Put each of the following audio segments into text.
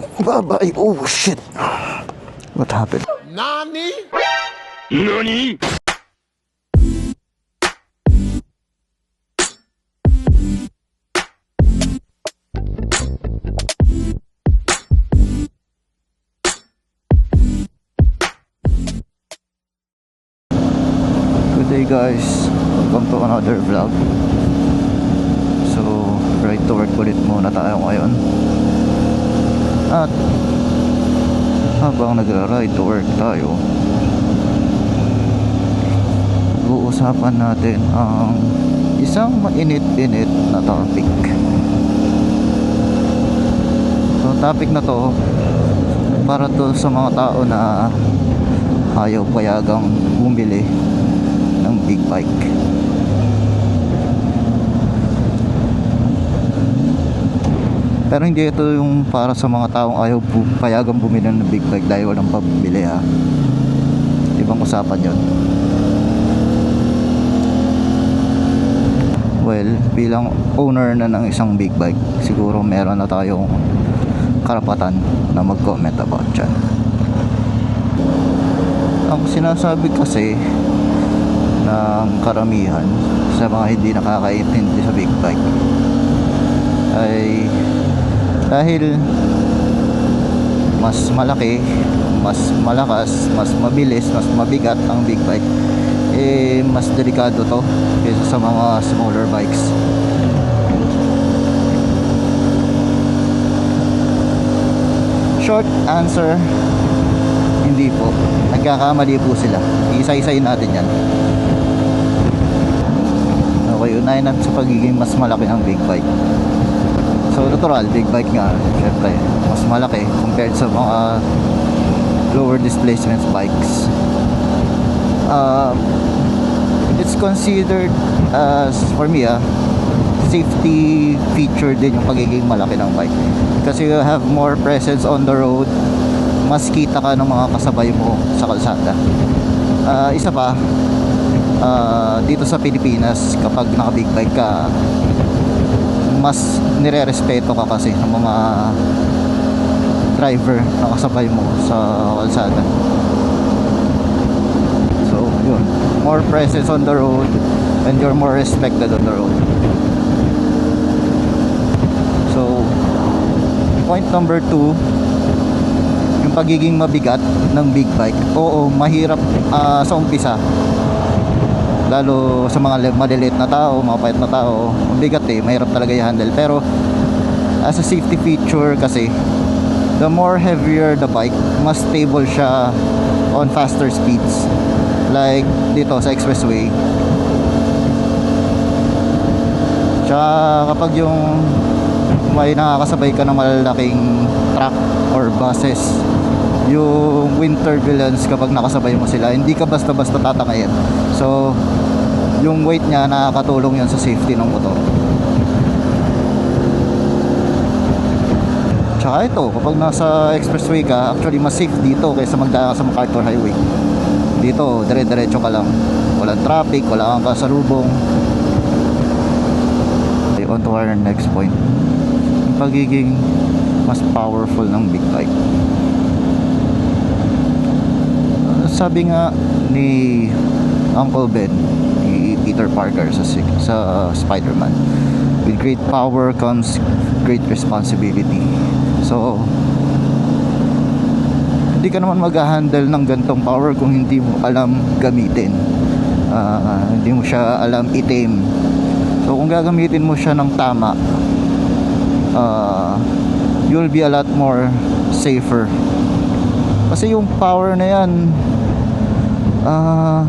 Bye-bye. Oh, shit. What happened? Nani? Good day guys. Welcome to another vlog. So, right to work ulit muna tayo ngayon. At habang nagra-ride to work tayo, uusapan natin ang isang mainit-init na topic. So, topic na to para to sa mga tao na ayaw payagang bumili ng big bike. Pero hindi ito yung para sa mga taong ayaw bu payagang bumili ng big bike dahil walang pabili ha. Ibang usapan yon. Well, bilang owner na ng isang big bike, siguro meron na tayong karapatan na mag-comment about dyan. Ang sinasabi kasi ng karamihan sa mga hindi nakakaintindi sa big bike ay dahil mas malaki, mas malakas, mas mabilis, mas mabigat ang big bike eh mas delikado to kaysa sa mga smaller bikes. Short answer hindi po. Nagkakamali po sila. Isa-isayin natin yan. Okay unahin natin sa pagiging mas malaki ng big bike so natural big bike nga syempre mas malaki compared sa mga lower displacement bikes. Uh, it's considered as for me ah safety feature din yung pagiging malaki ng bike. Kasi you have more presence on the road mas kita ka ng mga kasabay mo sa kalsada. Ah, isa pa ah, dito sa Pilipinas kapag naka big bike ka mas nire-respeto ka kasi ng mga driver na kasabay mo sa kalsada. So yun. More presence on the road and you're more respected on the road. So point number two yung pagiging mabigat ng big bike. Oo mahirap ah, sa umpisa lalo sa mga maliliit na tao mga payat na tao mabigat eh mahirap talaga i-handle. Pero as a safety feature kasi the more heavier the bike mas stable siya on faster speeds. Like dito sa expressway. Tsaka kapag yung may nakakasabay ka ng malalaking truck or buses yung wind turbulence kapag nakasabay mo sila hindi ka basta-basta tatangayin. So yung weight niya nakakatulong yan sa safety ng motor. Tsaka ito kapag nasa expressway ka actually mas safe dito kaysa magdaan ka sa MacArthur Highway. Dito dire-diretso ka lang. Walang traffic wala kang kasalubong. Okay, on to our next point. Yung pagiging mas powerful ng big bike. Sabi nga ni Uncle Ben Peter Parker sa, sa Spider-Man. With great power comes great responsibility. So hindi ka naman mag-handle ng gantong power kung hindi mo alam gamitin. Ah, hindi mo siya alam itim. So kung gagamitin mo siya ng tama ah, you'll be a lot more safer. Kasi yung power na yan ah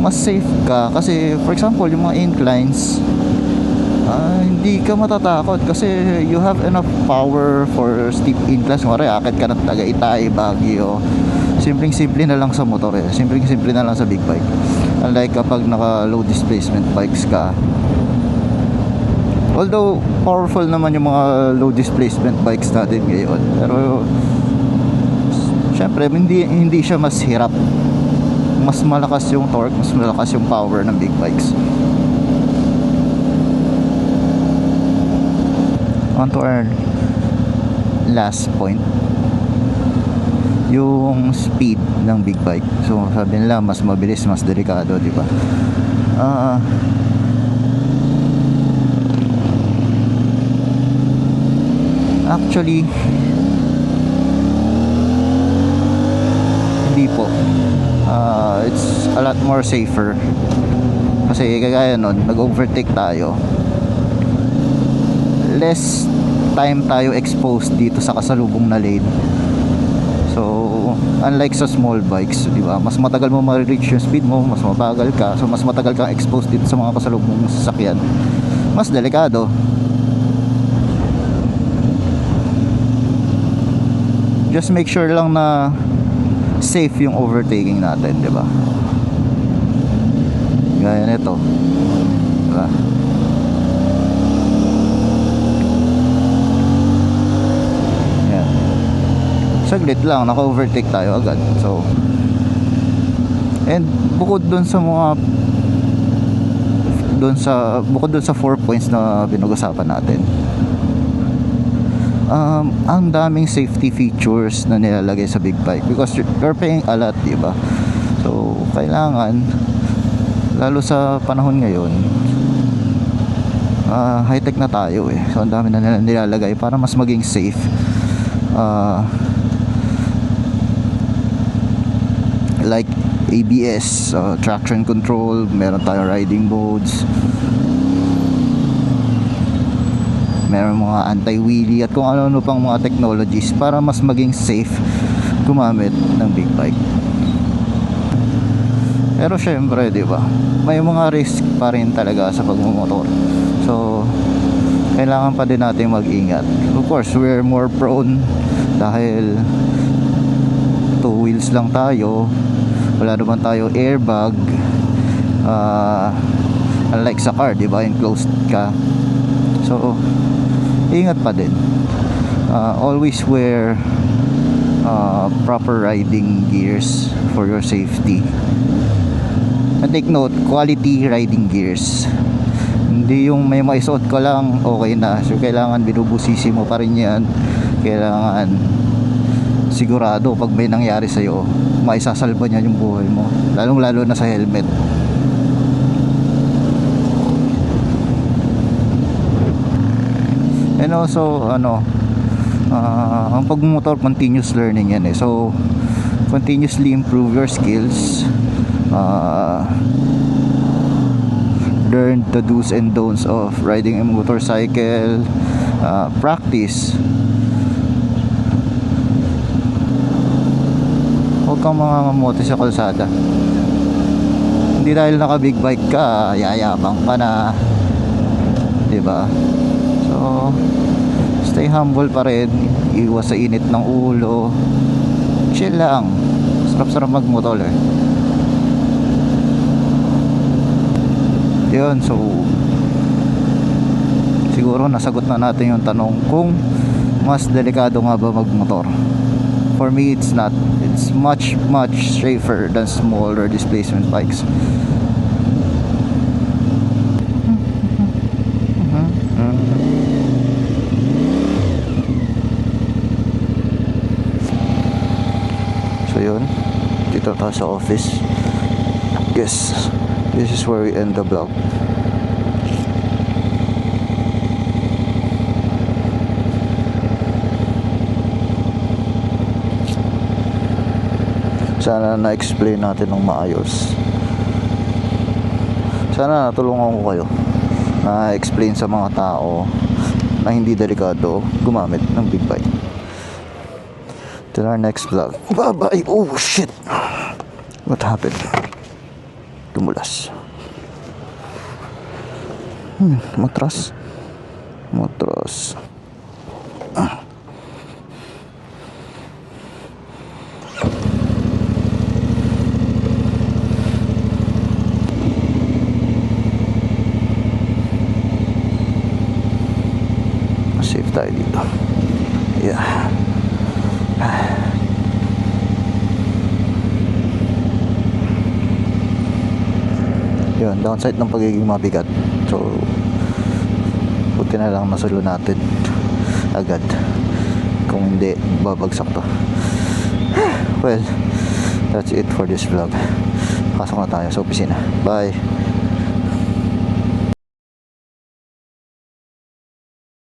mas safe ka. Kasi for example yung mga inclines ah, hindi ka matatakot kasi you have enough power for steep inclines. Kumari akit ka ng Tagaytay, Baguio. Simpleng simple na lang sa motor eh. Simpleng simple na lang sa big bike. Unlike kapag naka low displacement bikes ka. Although powerful naman yung mga low displacement bikes natin ngayon. Pero syempre hindi hindi siya mas hirap mas malakas yung torque mas malakas yung power ng big bikes. On to our last point. Yung speed ng big bike. So sabi nila mas mabilis mas delikado di ba? Ah actually hindi po Ah, it's a lot more safer. Kasi kagaya nun nag overtake tayo. Less time tayo exposed dito sa kasalubong na lane. So unlike sa small bikes di ba mas matagal mo ma-reach yung speed mo mas mabagal ka. So mas matagal kang exposed dito sa mga kasalubong sasakyan. Mas delikado. Just make sure lang na safe yung overtaking natin, di ba? Gaya nito. Di ba? Yan. Saglit lang, naka-overtake tayo agad. So, and bukod dun sa mga dun sa bukod dun sa 4 points na pinag-usapan natin um, ang daming safety features na nilalagay sa big bike because you're, paying a lot, di ba? So, kailangan lalo sa panahon ngayon uh, high-tech na tayo eh. So, ang dami na nila nilalagay para mas maging safe. Uh, like ABS, uh, traction control, meron tayong riding modes, meron mga anti-wheelie at kung ano-ano pang mga technologies para mas maging safe gumamit ng big bike. Pero syempre, 'di ba? May mga risk pa rin talaga sa pagmumotor. So, kailangan pa din natin mag-ingat. Of course, we're more prone dahil two wheels lang tayo. Wala naman tayo airbag. Uh, unlike sa car, 'di ba? Enclosed ka. So, ingat pa din. Uh, always wear uh, proper riding gears for your safety. And take note, quality riding gears. Hindi yung may maisuot ka lang, okay na. So, kailangan binubusisi mo pa rin yan. Kailangan sigurado pag may nangyari sa'yo, maisasalba niya yung buhay mo. Lalong lalo na sa helmet. And also ano uh, ang pagmumotor continuous learning yan eh. So continuously improve your skills uh, learn the do's and don'ts of riding a motorcycle uh, practice. Huwag kang mga mamote sa kalsada. Hindi dahil naka big bike ka yayabang ka na. 'di ba So, stay humble pa rin. Iwas sa init ng ulo. Chill lang. Sarap-sarap magmotor eh. Yun, so siguro nasagot na natin yung tanong kung mas delikado nga ba magmotor. For me, it's not. It's much, much safer than smaller displacement bikes. So yun, dito tayo sa office. Guess this is where we end the vlog. Sana na-explain natin ng maayos. Sana natulungan ko kayo na explain sa mga tao na hindi delikado gumamit ng big bike. Till our next vlog. Bye bye. Oh shit. What happened? Tumulas. Hmm, matras. Matras. Ah. Safe tayo dito. Yeah. Yun downside ng pagiging mabigat. So buti na lang nasulo natin agad. Kung hindi babagsak to. Well that's it for this vlog. Pasok na tayo sa opisina. Bye